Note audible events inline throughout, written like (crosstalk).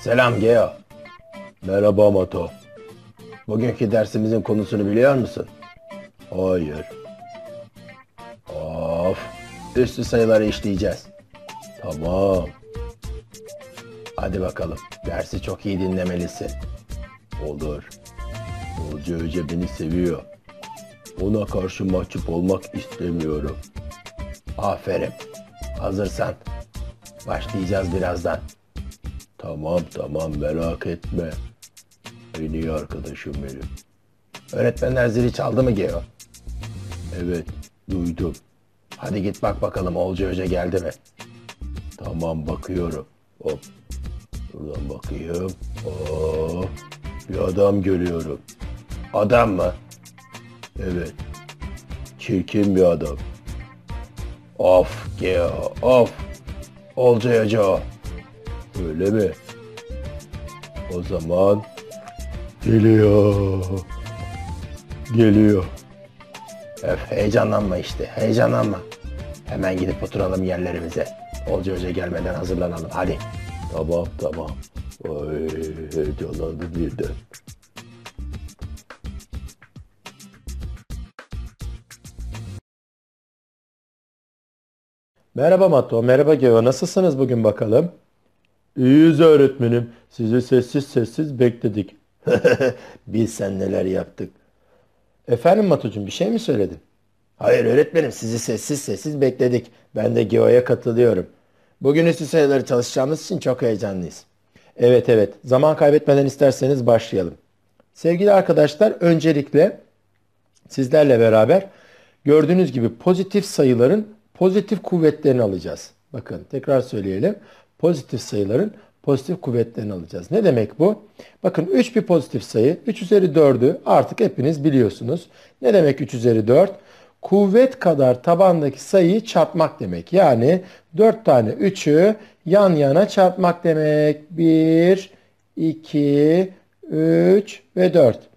Selam Geo. Merhaba Mato. Bugünkü dersimizin konusunu biliyor musun? Hayır. Of. Üstü sayıları işleyeceğiz. Tamam. Hadi bakalım. Dersi çok iyi dinlemelisin. Olur. Hoca Hoca beni seviyor. Ona karşı mahcup olmak istemiyorum. Aferin. Hazırsan. Başlayacağız birazdan. Tamam tamam merak etme. En iyi arkadaşım benim. Öğretmenler zili çaldı mı Geo? Evet duydum. Hadi git bak bakalım Olcu Hoca geldi mi? Tamam bakıyorum. Hop. Buradan bakayım. Oo, bir adam görüyorum. Adam mı? Evet. Çirkin bir adam. Of Geo of. Olcu Hoca o. Öyle mi? O zaman geliyor. Geliyor. Öf heyecanlanma işte heyecanlanma. Hemen gidip oturalım yerlerimize. Olca Hoca gelmeden hazırlanalım hadi. Tamam tamam. Ay heyecanlandım birden. Merhaba Mato, merhaba Geo. Nasılsınız bugün bakalım? İyiyiz öğretmenim. Sizi sessiz sessiz bekledik. (laughs) Biz sen neler yaptık. Efendim Matocuğum bir şey mi söyledin? Hayır öğretmenim sizi sessiz sessiz bekledik. Ben de Geo'ya katılıyorum. Bugün üstü sayıları çalışacağımız için çok heyecanlıyız. Evet evet zaman kaybetmeden isterseniz başlayalım. Sevgili arkadaşlar öncelikle sizlerle beraber gördüğünüz gibi pozitif sayıların pozitif kuvvetlerini alacağız. Bakın tekrar söyleyelim. Pozitif sayıların pozitif kuvvetlerini alacağız. Ne demek bu? Bakın 3 bir pozitif sayı. 3 üzeri 4'ü artık hepiniz biliyorsunuz. Ne demek 3 üzeri 4? Kuvvet kadar tabandaki sayıyı çarpmak demek. Yani 4 tane 3'ü yan yana çarpmak demek. 1, 2, 3 ve 4.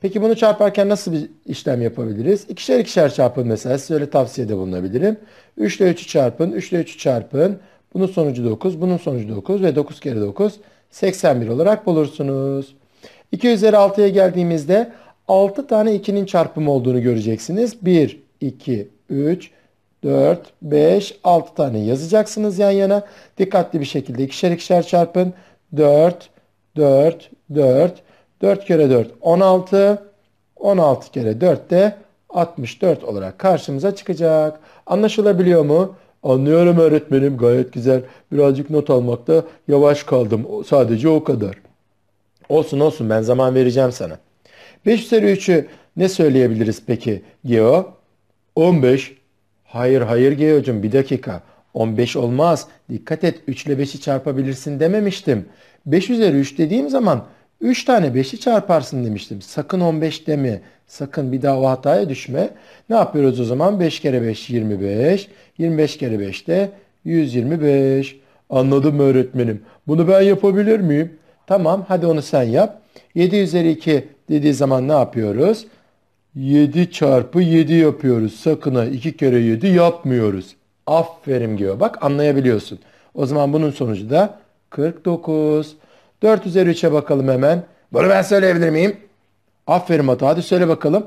Peki bunu çarparken nasıl bir işlem yapabiliriz? İkişer ikişer çarpın mesela. Size öyle tavsiyede bulunabilirim. 3 ile 3'ü çarpın, 3 ile 3'ü çarpın. Bunun sonucu 9, bunun sonucu 9 ve 9 kere 9 81 olarak bulursunuz. 2 üzeri 6'ya geldiğimizde 6 tane 2'nin çarpımı olduğunu göreceksiniz. 1, 2, 3, 4, 5, 6 tane yazacaksınız yan yana. Dikkatli bir şekilde ikişer ikişer çarpın. 4, 4, 4, 4 kere 4 16, 16 kere 4 de 64 olarak karşımıza çıkacak. Anlaşılabiliyor mu? Anlıyorum öğretmenim gayet güzel. Birazcık not almakta yavaş kaldım. Sadece o kadar. Olsun olsun ben zaman vereceğim sana. 5 üzeri 3'ü ne söyleyebiliriz peki Geo? 15. Hayır hayır Geo'cum bir dakika. 15 olmaz. Dikkat et 3 ile 5'i çarpabilirsin dememiştim. 5 üzeri 3 dediğim zaman 3 tane 5'i çarparsın demiştim. Sakın 15 deme. Sakın bir daha o hataya düşme. Ne yapıyoruz o zaman? 5 kere 5 25. 25 kere 5 de 125. Anladım öğretmenim? Bunu ben yapabilir miyim? Tamam hadi onu sen yap. 7 üzeri 2 dediği zaman ne yapıyoruz? 7 çarpı 7 yapıyoruz. Sakın ha 2 kere 7 yapmıyoruz. Aferin diyor. Bak anlayabiliyorsun. O zaman bunun sonucu da 49. 4 üzeri 3'e bakalım hemen. Bunu ben söyleyebilir miyim? Aferin Batu. Hadi söyle bakalım.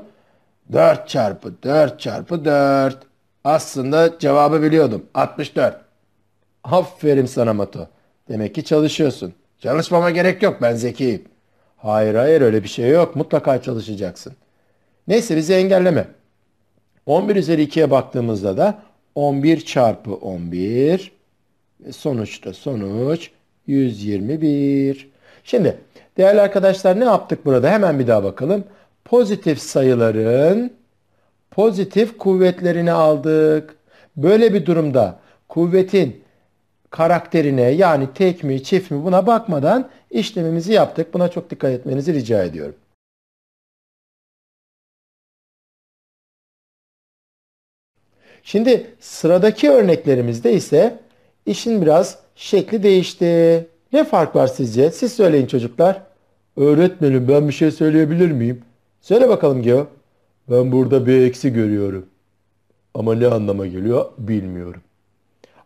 4 çarpı 4 çarpı 4. Aslında cevabı biliyordum. 64. Aferin sana Matu. Demek ki çalışıyorsun. Çalışmama gerek yok. Ben zekiyim. Hayır hayır öyle bir şey yok. Mutlaka çalışacaksın. Neyse bizi engelleme. 11 üzeri 2'ye baktığımızda da 11 çarpı 11 ve sonuçta sonuç 121. Şimdi değerli arkadaşlar ne yaptık burada? Hemen bir daha bakalım. Pozitif sayıların pozitif kuvvetlerini aldık. Böyle bir durumda kuvvetin karakterine yani tek mi çift mi buna bakmadan işlemimizi yaptık. Buna çok dikkat etmenizi rica ediyorum. Şimdi sıradaki örneklerimizde ise işin biraz şekli değişti. Ne fark var sizce? Siz söyleyin çocuklar. Öğretmenim ben bir şey söyleyebilir miyim? Söyle bakalım Geo. Ben burada bir eksi görüyorum. Ama ne anlama geliyor bilmiyorum.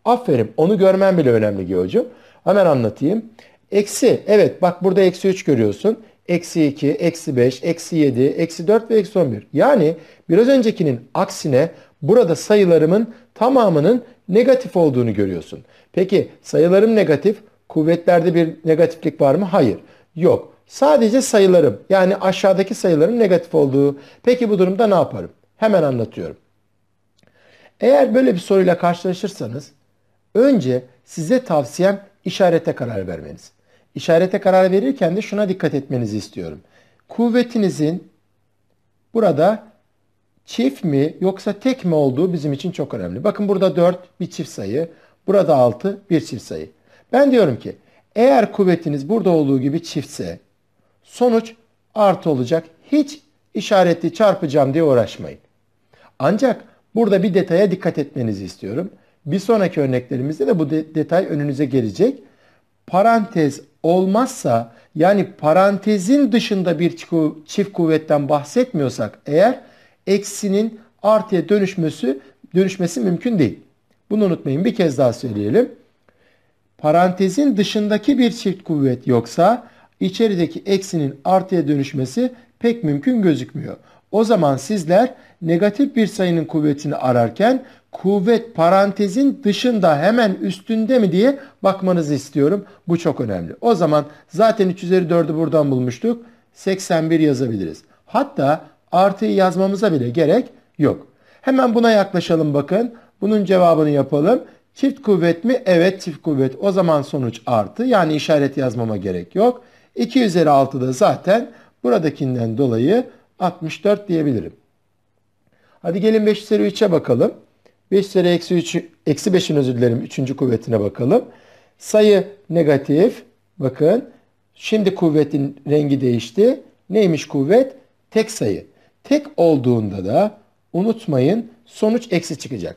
Aferin. Onu görmen bile önemli Geocuğum. Hemen anlatayım. Eksi. Evet bak burada eksi 3 görüyorsun. Eksi 2, eksi 5, eksi 7, eksi 4 ve eksi 11. Yani biraz öncekinin aksine burada sayılarımın tamamının negatif olduğunu görüyorsun. Peki sayılarım negatif. Kuvvetlerde bir negatiflik var mı? Hayır. Yok. Sadece sayılarım yani aşağıdaki sayıların negatif olduğu. Peki bu durumda ne yaparım? Hemen anlatıyorum. Eğer böyle bir soruyla karşılaşırsanız önce size tavsiyem işarete karar vermeniz. İşarete karar verirken de şuna dikkat etmenizi istiyorum. Kuvvetinizin burada çift mi yoksa tek mi olduğu bizim için çok önemli. Bakın burada 4 bir çift sayı, burada 6 bir çift sayı. Ben diyorum ki eğer kuvvetiniz burada olduğu gibi çiftse sonuç artı olacak. Hiç işaretli çarpacağım diye uğraşmayın. Ancak burada bir detaya dikkat etmenizi istiyorum. Bir sonraki örneklerimizde de bu de detay önünüze gelecek. Parantez olmazsa yani parantezin dışında bir çift kuvvetten bahsetmiyorsak eğer eksinin artıya dönüşmesi dönüşmesi mümkün değil. Bunu unutmayın. Bir kez daha söyleyelim. Parantezin dışındaki bir çift kuvvet yoksa içerideki eksinin artıya dönüşmesi pek mümkün gözükmüyor. O zaman sizler negatif bir sayının kuvvetini ararken kuvvet parantezin dışında hemen üstünde mi diye bakmanızı istiyorum. Bu çok önemli. O zaman zaten 3 üzeri 4'ü buradan bulmuştuk. 81 yazabiliriz. Hatta artıyı yazmamıza bile gerek yok. Hemen buna yaklaşalım bakın. Bunun cevabını yapalım. Çift kuvvet mi? Evet çift kuvvet. O zaman sonuç artı. Yani işaret yazmama gerek yok. 2 üzeri 6 da zaten buradakinden dolayı 64 diyebilirim. Hadi gelin 5 üzeri 3'e bakalım. 5 üzeri eksi 3, eksi 5'in özür dilerim 3. kuvvetine bakalım. Sayı negatif. Bakın. Şimdi kuvvetin rengi değişti. Neymiş kuvvet? Tek sayı. Tek olduğunda da unutmayın sonuç eksi çıkacak.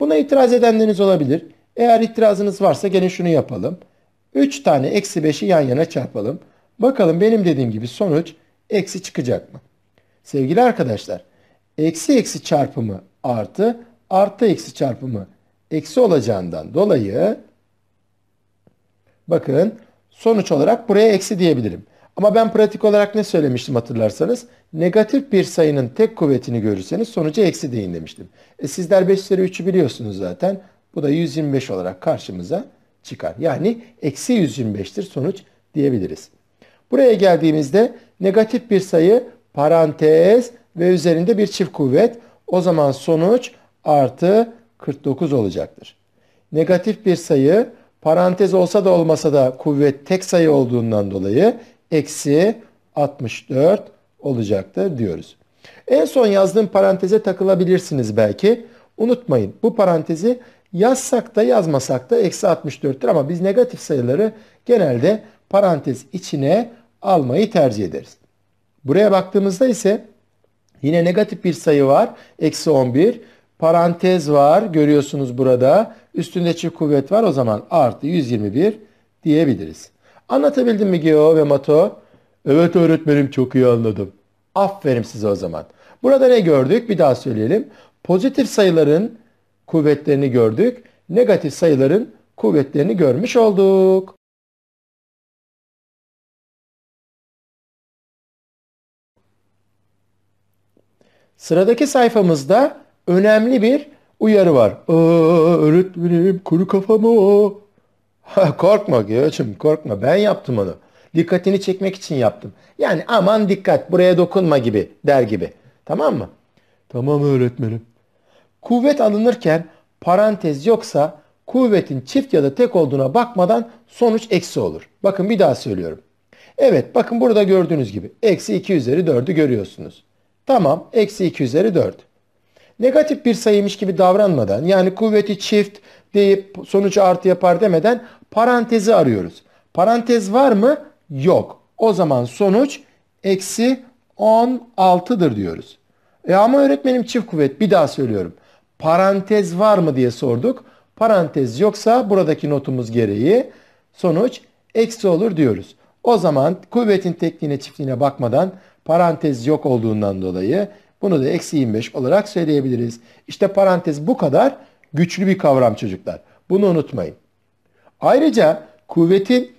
Buna itiraz edenleriniz olabilir. Eğer itirazınız varsa gene şunu yapalım. 3 tane eksi 5'i yan yana çarpalım. Bakalım benim dediğim gibi sonuç eksi çıkacak mı? Sevgili arkadaşlar eksi eksi çarpımı artı artı eksi çarpımı eksi olacağından dolayı bakın sonuç olarak buraya eksi diyebilirim. Ama ben pratik olarak ne söylemiştim hatırlarsanız? Negatif bir sayının tek kuvvetini görürseniz sonucu eksi deyin demiştim. E sizler 5 üzeri 3'ü biliyorsunuz zaten. Bu da 125 olarak karşımıza çıkar. Yani eksi 125'tir sonuç diyebiliriz. Buraya geldiğimizde negatif bir sayı parantez ve üzerinde bir çift kuvvet. O zaman sonuç artı 49 olacaktır. Negatif bir sayı parantez olsa da olmasa da kuvvet tek sayı olduğundan dolayı eksi 64 olacaktır diyoruz. En son yazdığım paranteze takılabilirsiniz belki. Unutmayın bu parantezi yazsak da yazmasak da eksi 64'tür ama biz negatif sayıları genelde parantez içine almayı tercih ederiz. Buraya baktığımızda ise yine negatif bir sayı var. Eksi 11. Parantez var. Görüyorsunuz burada. Üstünde çift kuvvet var. O zaman artı 121 diyebiliriz. Anlatabildim mi Geo ve Mato? Evet öğretmenim çok iyi anladım. Aferin size o zaman. Burada ne gördük? Bir daha söyleyelim. Pozitif sayıların kuvvetlerini gördük. Negatif sayıların kuvvetlerini görmüş olduk. Sıradaki sayfamızda önemli bir uyarı var. Aa, öğretmenim kuru kafam o. korkma Göğçüm korkma ben yaptım onu. Dikkatini çekmek için yaptım. Yani aman dikkat buraya dokunma gibi der gibi. Tamam mı? Tamam öğretmenim. Kuvvet alınırken parantez yoksa kuvvetin çift ya da tek olduğuna bakmadan sonuç eksi olur. Bakın bir daha söylüyorum. Evet bakın burada gördüğünüz gibi eksi 2 üzeri 4'ü görüyorsunuz. Tamam eksi 2 üzeri 4. Negatif bir sayıymış gibi davranmadan yani kuvveti çift deyip sonucu artı yapar demeden parantezi arıyoruz. Parantez var mı? Yok. O zaman sonuç eksi 16'dır diyoruz. E ama öğretmenim çift kuvvet bir daha söylüyorum. Parantez var mı diye sorduk. Parantez yoksa buradaki notumuz gereği sonuç eksi olur diyoruz. O zaman kuvvetin tekliğine çiftliğine bakmadan parantez yok olduğundan dolayı Bunu da eksi 25 olarak söyleyebiliriz. İşte parantez bu kadar güçlü bir kavram çocuklar. Bunu unutmayın. Ayrıca kuvvetin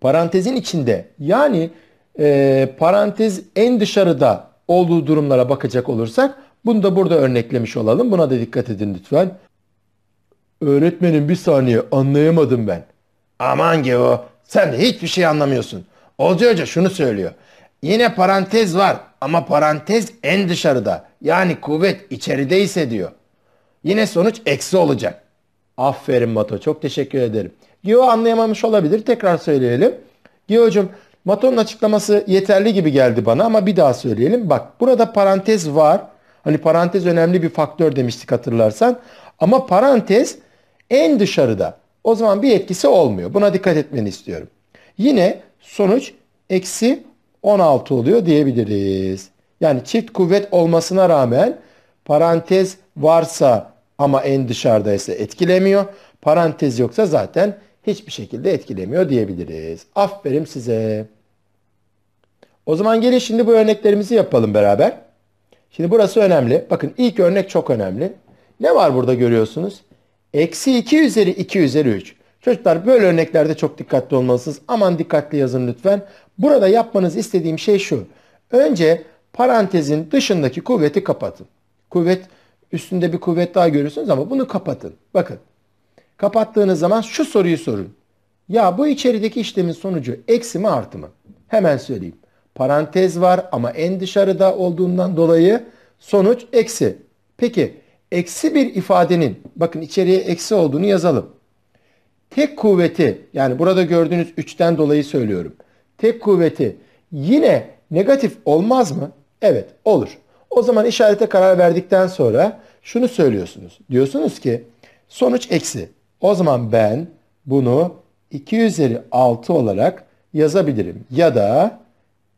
parantezin içinde yani e, parantez en dışarıda olduğu durumlara bakacak olursak bunu da burada örneklemiş olalım. Buna da dikkat edin lütfen. Öğretmenim bir saniye anlayamadım ben. Aman Geo sen de hiçbir şey anlamıyorsun. Olcay Hoca şunu söylüyor. Yine parantez var ama parantez en dışarıda. Yani kuvvet içerideyse diyor. Yine sonuç eksi olacak. Aferin Mato çok teşekkür ederim. Geo anlayamamış olabilir tekrar söyleyelim. Geo'cum Mato'nun açıklaması yeterli gibi geldi bana ama bir daha söyleyelim. Bak burada parantez var. Hani parantez önemli bir faktör demiştik hatırlarsan. Ama parantez en dışarıda. O zaman bir etkisi olmuyor. Buna dikkat etmeni istiyorum. Yine sonuç eksi 16 oluyor diyebiliriz. Yani çift kuvvet olmasına rağmen parantez varsa ama en dışarıdaysa etkilemiyor. Parantez yoksa zaten hiçbir şekilde etkilemiyor diyebiliriz. Aferin size. O zaman gelin şimdi bu örneklerimizi yapalım beraber. Şimdi burası önemli. Bakın ilk örnek çok önemli. Ne var burada görüyorsunuz? Eksi 2 üzeri 2 üzeri 3. Çocuklar böyle örneklerde çok dikkatli olmalısınız. Aman dikkatli yazın lütfen. Burada yapmanız istediğim şey şu. Önce parantezin dışındaki kuvveti kapatın. Kuvvet üstünde bir kuvvet daha görüyorsunuz ama bunu kapatın. Bakın. Kapattığınız zaman şu soruyu sorun. Ya bu içerideki işlemin sonucu eksi mi artı mı? Hemen söyleyeyim. Parantez var ama en dışarıda olduğundan dolayı sonuç eksi. Peki eksi bir ifadenin bakın içeriye eksi olduğunu yazalım. Tek kuvveti yani burada gördüğünüz 3'ten dolayı söylüyorum. Tek kuvveti yine negatif olmaz mı? Evet olur. O zaman işarete karar verdikten sonra şunu söylüyorsunuz. Diyorsunuz ki sonuç eksi. O zaman ben bunu 2 üzeri 6 olarak yazabilirim. Ya da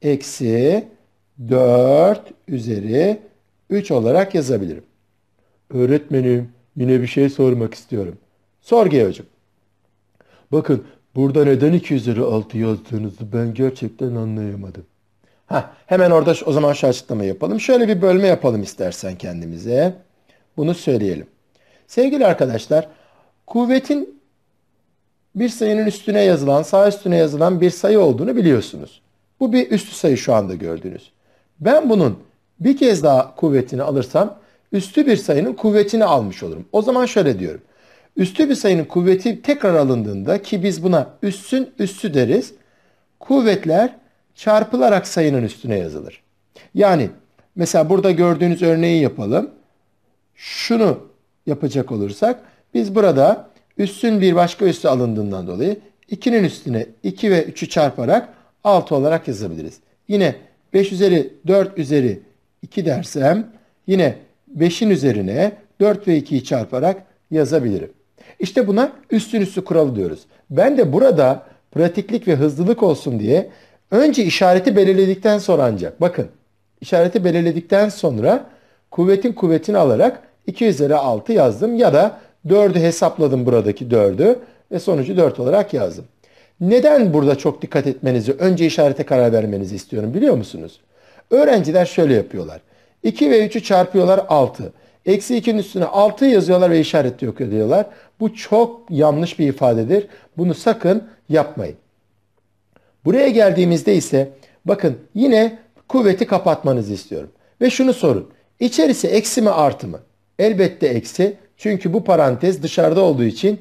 eksi 4 üzeri 3 olarak yazabilirim. Öğretmenim yine bir şey sormak istiyorum. Sor Geo'cum. Bakın burada neden 2 üzeri 6 yazdığınızı ben gerçekten anlayamadım. Heh, hemen orada o zaman şu açıklamayı yapalım. Şöyle bir bölme yapalım istersen kendimize. Bunu söyleyelim. Sevgili arkadaşlar, kuvvetin bir sayının üstüne yazılan, sağ üstüne yazılan bir sayı olduğunu biliyorsunuz. Bu bir üstü sayı şu anda gördüğünüz. Ben bunun bir kez daha kuvvetini alırsam üstü bir sayının kuvvetini almış olurum. O zaman şöyle diyorum. Üstü bir sayının kuvveti tekrar alındığında ki biz buna üssün üssü deriz. Kuvvetler çarpılarak sayının üstüne yazılır. Yani mesela burada gördüğünüz örneği yapalım. Şunu yapacak olursak biz burada üssün bir başka üssü alındığından dolayı 2'nin üstüne 2 ve 3'ü çarparak 6 olarak yazabiliriz. Yine 5 üzeri 4 üzeri 2 dersem yine 5'in üzerine 4 ve 2'yi çarparak yazabilirim. İşte buna üstün üstü kuralı diyoruz. Ben de burada pratiklik ve hızlılık olsun diye önce işareti belirledikten sonra ancak bakın işareti belirledikten sonra kuvvetin kuvvetini alarak 2 üzeri 6 yazdım ya da 4'ü hesapladım buradaki 4'ü ve sonucu 4 olarak yazdım. Neden burada çok dikkat etmenizi, önce işarete karar vermenizi istiyorum biliyor musunuz? Öğrenciler şöyle yapıyorlar. 2 ve 3'ü çarpıyorlar 6. Eksi 2'nin üstüne 6 yazıyorlar ve işaret yok ediyorlar. Bu çok yanlış bir ifadedir. Bunu sakın yapmayın. Buraya geldiğimizde ise bakın yine kuvveti kapatmanızı istiyorum. Ve şunu sorun. İçerisi eksi mi artı mı? Elbette eksi. Çünkü bu parantez dışarıda olduğu için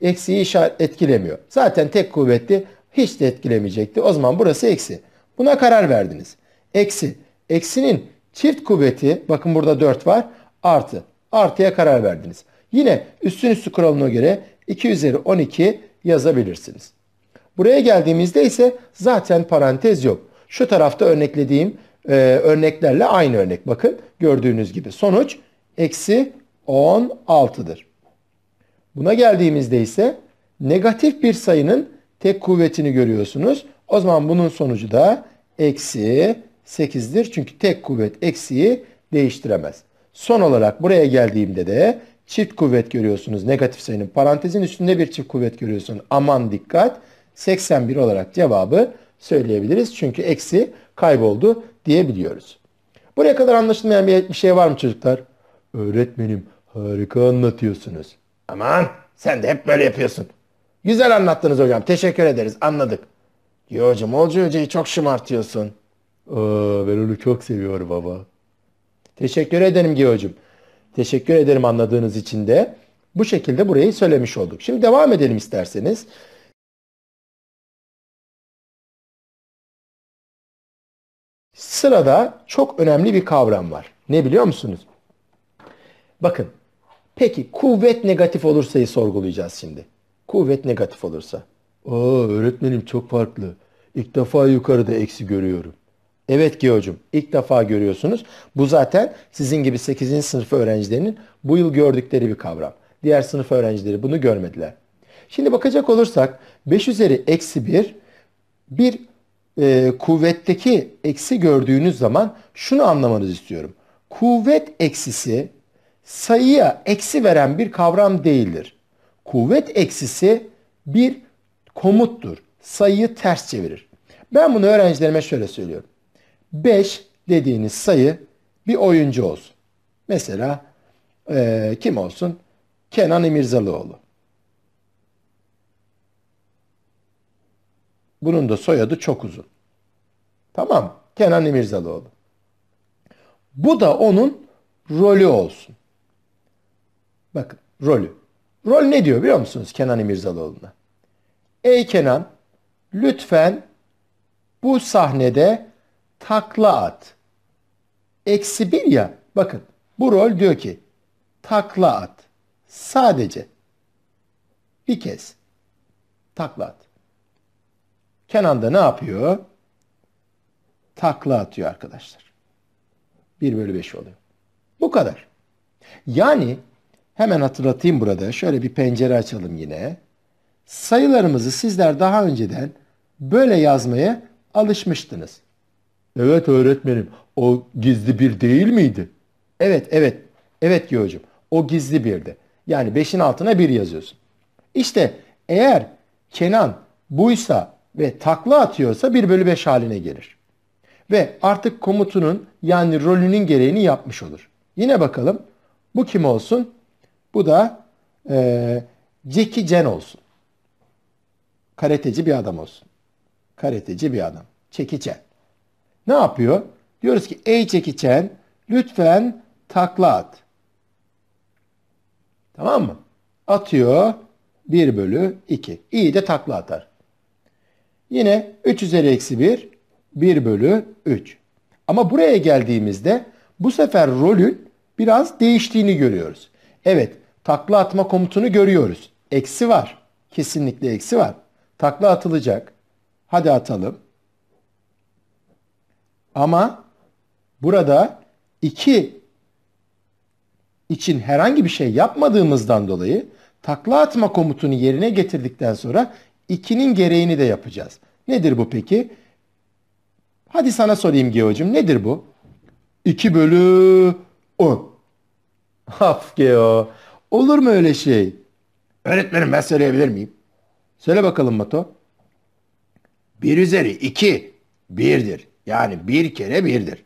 eksiyi etkilemiyor. Zaten tek kuvvetli hiç de etkilemeyecekti. O zaman burası eksi. Buna karar verdiniz. Eksi. Eksinin çift kuvveti bakın burada 4 var. Artı. Artıya karar verdiniz. Yine üstün üstü kuralına göre 2 üzeri 12 yazabilirsiniz. Buraya geldiğimizde ise zaten parantez yok. Şu tarafta örneklediğim e, örneklerle aynı örnek. Bakın gördüğünüz gibi sonuç eksi 16'dır. Buna geldiğimizde ise negatif bir sayının tek kuvvetini görüyorsunuz. O zaman bunun sonucu da eksi 8'dir. Çünkü tek kuvvet eksiği değiştiremez. Son olarak buraya geldiğimde de çift kuvvet görüyorsunuz. Negatif sayının parantezin üstünde bir çift kuvvet görüyorsun. Aman dikkat. 81 olarak cevabı söyleyebiliriz. Çünkü eksi kayboldu diyebiliyoruz. Buraya kadar anlaşılmayan bir, şey var mı çocuklar? Öğretmenim harika anlatıyorsunuz. Aman sen de hep böyle yapıyorsun. Güzel anlattınız hocam. Teşekkür ederiz. Anladık. Yo hocam Olcu Hoca'yı çok şımartıyorsun. Aa, ben onu çok seviyorum baba. Teşekkür ederim Giyo'cum. Teşekkür ederim anladığınız için de. Bu şekilde burayı söylemiş olduk. Şimdi devam edelim isterseniz. Sırada çok önemli bir kavram var. Ne biliyor musunuz? Bakın. Peki kuvvet negatif olursa'yı sorgulayacağız şimdi. Kuvvet negatif olursa. Aa öğretmenim çok farklı. İlk defa yukarıda eksi görüyorum. Evet Geocum ilk defa görüyorsunuz. Bu zaten sizin gibi 8. sınıf öğrencilerinin bu yıl gördükleri bir kavram. Diğer sınıf öğrencileri bunu görmediler. Şimdi bakacak olursak 5 üzeri eksi 1 bir e, kuvvetteki eksi gördüğünüz zaman şunu anlamanızı istiyorum. Kuvvet eksisi sayıya eksi veren bir kavram değildir. Kuvvet eksisi bir komuttur. Sayıyı ters çevirir. Ben bunu öğrencilerime şöyle söylüyorum. 5 dediğiniz sayı bir oyuncu olsun. Mesela e, kim olsun? Kenan İmirzalıoğlu. Bunun da soyadı çok uzun. Tamam. Kenan İmirzalıoğlu. Bu da onun rolü olsun. Bakın rolü. Rol ne diyor biliyor musunuz Kenan İmirzalıoğlu'na? Ey Kenan lütfen bu sahnede takla at. Eksi bir ya bakın bu rol diyor ki takla at. Sadece bir kez takla at. Kenan da ne yapıyor? Takla atıyor arkadaşlar. 1 bölü 5 oluyor. Bu kadar. Yani hemen hatırlatayım burada. Şöyle bir pencere açalım yine. Sayılarımızı sizler daha önceden böyle yazmaya alışmıştınız. Evet öğretmenim. O gizli bir değil miydi? Evet, evet. Evet Yoğucum. O gizli birdi. Yani 5'in altına 1 yazıyorsun. İşte eğer Kenan buysa ve takla atıyorsa 1 bölü 5 haline gelir. Ve artık komutunun yani rolünün gereğini yapmış olur. Yine bakalım. Bu kim olsun? Bu da e, Jackie Chan olsun. Karateci bir adam olsun. Karateci bir adam. Çekiçen. Ne yapıyor? Diyoruz ki ey çekiçen lütfen takla at. Tamam mı? Atıyor 1 bölü 2. İyi de takla atar. Yine 3 üzeri eksi 1 1 bölü 3. Ama buraya geldiğimizde bu sefer rolün biraz değiştiğini görüyoruz. Evet takla atma komutunu görüyoruz. Eksi var. Kesinlikle eksi var. Takla atılacak. Hadi atalım. Ama burada 2 için herhangi bir şey yapmadığımızdan dolayı takla atma komutunu yerine getirdikten sonra 2'nin gereğini de yapacağız. Nedir bu peki? Hadi sana sorayım Geo'cum nedir bu? 2 bölü 10. (laughs) Af Geo. Olur mu öyle şey? Öğretmenim ben söyleyebilir miyim? Söyle bakalım Mato. 1 üzeri 2 1'dir. Yani bir kere birdir.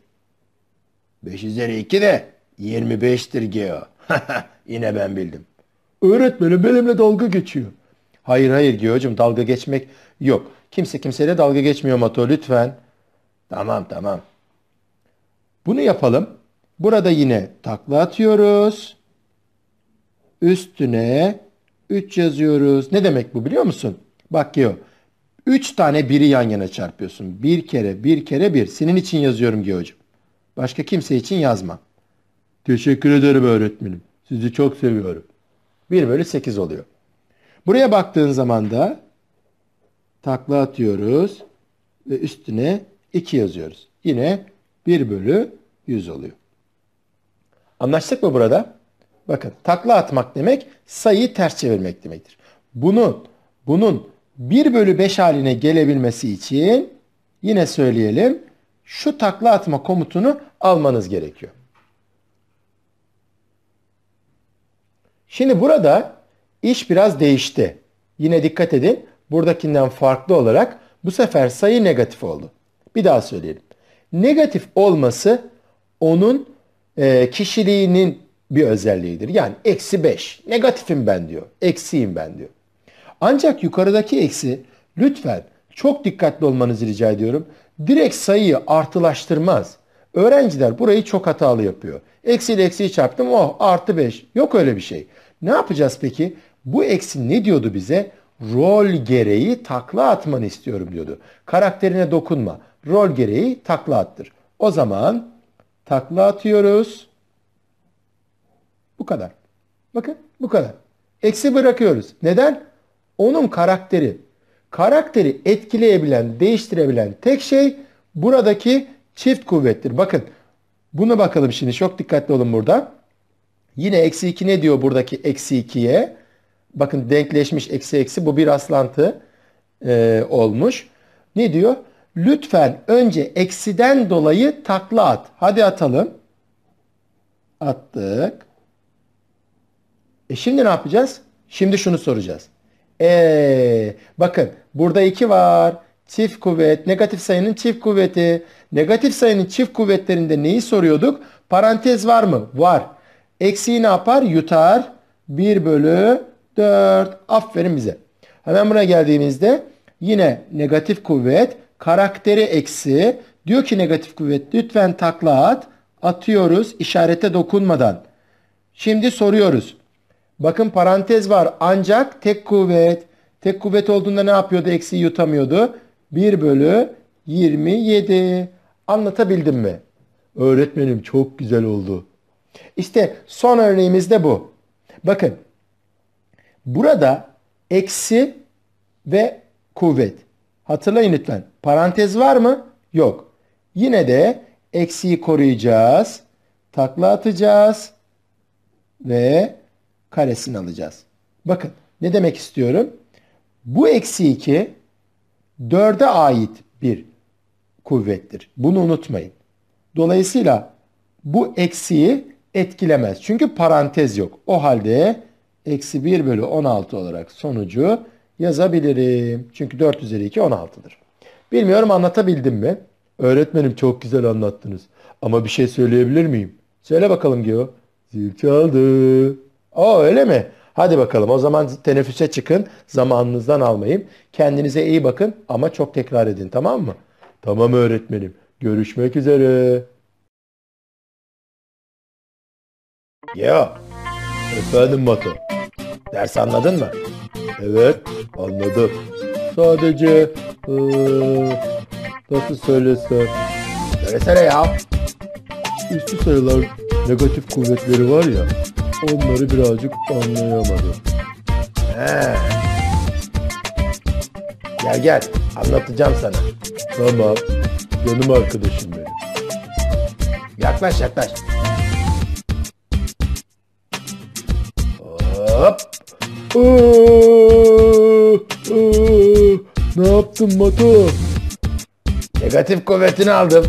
5 üzeri 2 de 25'tir Geo. (laughs) Yine ben bildim. Öğretmenim benimle dalga geçiyor. Hayır hayır Geo'cum dalga geçmek yok. Kimse kimseyle dalga geçmiyor Mato lütfen. Tamam tamam. Bunu yapalım. Burada yine takla atıyoruz. Üstüne 3 yazıyoruz. Ne demek bu biliyor musun? Bak Geo. 3 tane biri yan yana çarpıyorsun. Bir kere, bir kere bir. Senin için yazıyorum Geo'cum. Başka kimse için yazma. Teşekkür ederim öğretmenim. Sizi çok seviyorum. 1 bölü 8 oluyor. Buraya baktığın zaman da takla atıyoruz ve üstüne 2 yazıyoruz. Yine 1 bölü 100 oluyor. Anlaştık mı burada? Bakın takla atmak demek sayıyı ters çevirmek demektir. Bunun bunun 1 bölü 5 haline gelebilmesi için yine söyleyelim şu takla atma komutunu almanız gerekiyor. Şimdi burada iş biraz değişti. Yine dikkat edin buradakinden farklı olarak bu sefer sayı negatif oldu. Bir daha söyleyelim. Negatif olması onun e, kişiliğinin bir özelliğidir. Yani eksi 5. Negatifim ben diyor. Eksiyim ben diyor. Ancak yukarıdaki eksi lütfen çok dikkatli olmanızı rica ediyorum. Direkt sayıyı artılaştırmaz. Öğrenciler burayı çok hatalı yapıyor. Eksi ile eksiyi çarptım oh artı 5. Yok öyle bir şey. Ne yapacağız peki? Bu eksi ne diyordu bize? Rol gereği takla atmanı istiyorum diyordu. Karakterine dokunma. Rol gereği takla attır. O zaman takla atıyoruz. Bu kadar. Bakın bu kadar. Eksi bırakıyoruz. Neden? Onun karakteri. Karakteri etkileyebilen, değiştirebilen tek şey buradaki çift kuvvettir. Bakın buna bakalım şimdi. Çok dikkatli olun burada. Yine eksi 2 ne diyor buradaki eksi 2'ye? Bakın denkleşmiş eksi eksi bu bir aslantı e, olmuş. Ne diyor? Lütfen önce eksiden dolayı takla at. Hadi atalım. Attık. E şimdi ne yapacağız? Şimdi şunu soracağız. Eee bakın burada 2 var. Çift kuvvet, negatif sayının çift kuvveti. Negatif sayının çift kuvvetlerinde neyi soruyorduk? Parantez var mı? Var. Eksiği ne yapar? Yutar. 1 bölü 4. Aferin bize. Hemen buraya geldiğimizde yine negatif kuvvet karakteri eksi. Diyor ki negatif kuvvet lütfen takla at. Atıyoruz işarete dokunmadan. Şimdi soruyoruz. Bakın parantez var ancak tek kuvvet. Tek kuvvet olduğunda ne yapıyordu? Eksiği yutamıyordu. 1 bölü 27. Anlatabildim mi? Öğretmenim çok güzel oldu. İşte son örneğimiz de bu. Bakın. Burada eksi ve kuvvet. Hatırlayın lütfen. Parantez var mı? Yok. Yine de eksiyi koruyacağız. Takla atacağız. Ve karesini alacağız. Bakın ne demek istiyorum? Bu eksi 2 4'e ait bir kuvvettir. Bunu unutmayın. Dolayısıyla bu eksiyi etkilemez. Çünkü parantez yok. O halde eksi 1 bölü 16 olarak sonucu yazabilirim. Çünkü 4 üzeri 2 16'dır. Bilmiyorum anlatabildim mi? Öğretmenim çok güzel anlattınız. Ama bir şey söyleyebilir miyim? Söyle bakalım Geo. Zil çaldı. O öyle mi? Hadi bakalım o zaman teneffüse çıkın. Zamanınızdan almayayım. Kendinize iyi bakın ama çok tekrar edin tamam mı? Tamam öğretmenim. Görüşmek üzere. Ya. Efendim Mato. Ders anladın mı? Evet anladım. Sadece ee, nasıl söylesem. Söylesene ya. Üstü sayılar negatif kuvvetleri var ya. Onları birazcık anlayamadım. He. Gel gel anlatacağım sana. Tamam. Canım arkadaşım benim. Yaklaş yaklaş. Hop. Aa, aa, ne yaptın Matu? Negatif kuvvetini aldım.